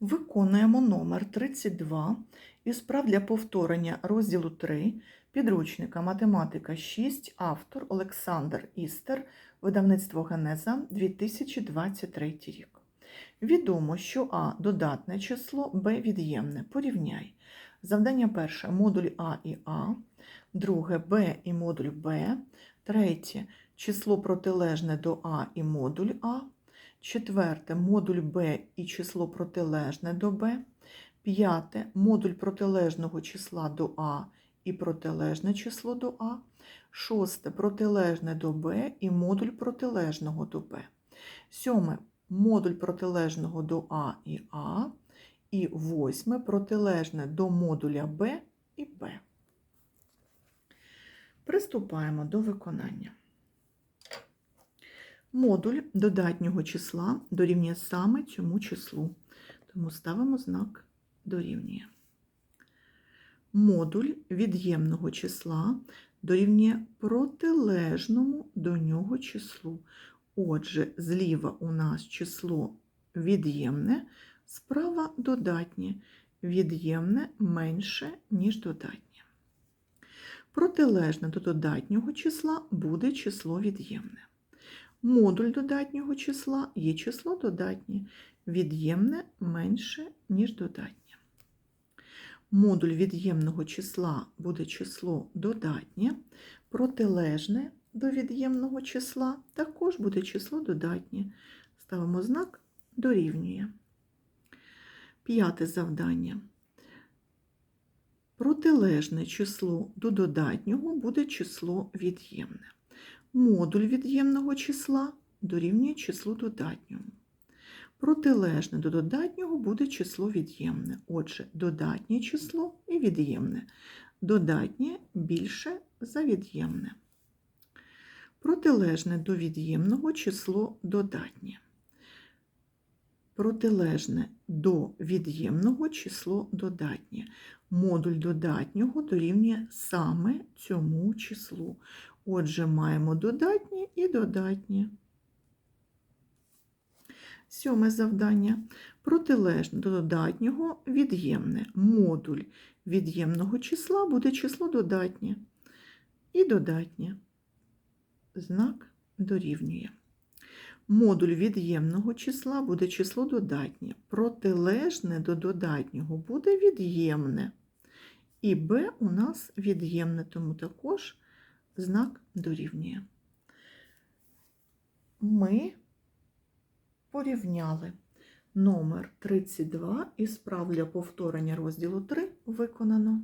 Виконуємо номер 32 із прав для повторення розділу 3 підручника Математика 6, автор Олександр Істер, видавництво Генеза 2023 рік. Відомо, що А додатне число, Б від'ємне. Порівняй. Завдання перше модуль А і А, друге Б і модуль Б, третє число протилежне до А і модуль А. Четверте модуль Б і число протилежне до Б. П'яте модуль протилежного числа до А і протилежне число до А. Шосте протилежне до Б і модуль протилежного до Б. Сьоме модуль протилежного до А і А. І восьме протилежне до модуля Б і Б. Приступаємо до виконання. Модуль додатнього числа дорівнює саме цьому числу, тому ставимо знак дорівнює. Модуль від'ємного числа дорівнює протилежному до нього числу. Отже, зліва у нас число від'ємне, справа додатнє. Від'ємне менше, ніж додатнє. Протилежне до додатнього числа буде число від'ємне. Модуль додатнього числа є число додатнє, від'ємне менше, ніж додатнє. Модуль від'ємного числа буде число додатнє, протилежне до від'ємного числа також буде число додатнє. Ставимо знак дорівнює. П'яте завдання. Протилежне число до додатнього буде число від'ємне. Модуль від'ємного числа дорівнює числу додатньому. Протилежне до додатнього буде число від'ємне. Отже, додатнє число і від'ємне. Додатнє більше за від'ємне. Протилежне до від'ємного число додатнє. Протилежне до від'ємного число додатнє. Модуль додатнього дорівнює саме цьому числу. Отже, маємо додатнє і додатнє. Сьоме завдання. Протилежне до додатнього від'ємне. Модуль від'ємного числа буде число додатнє. І додатнє. Знак дорівнює. Модуль від'ємного числа буде число додатнє. Протилежне до додатнього буде від'ємне. І b у нас від'ємне, тому також знак дорівнює. Ми порівняли номер 32 із прав для повторення розділу 3 виконано.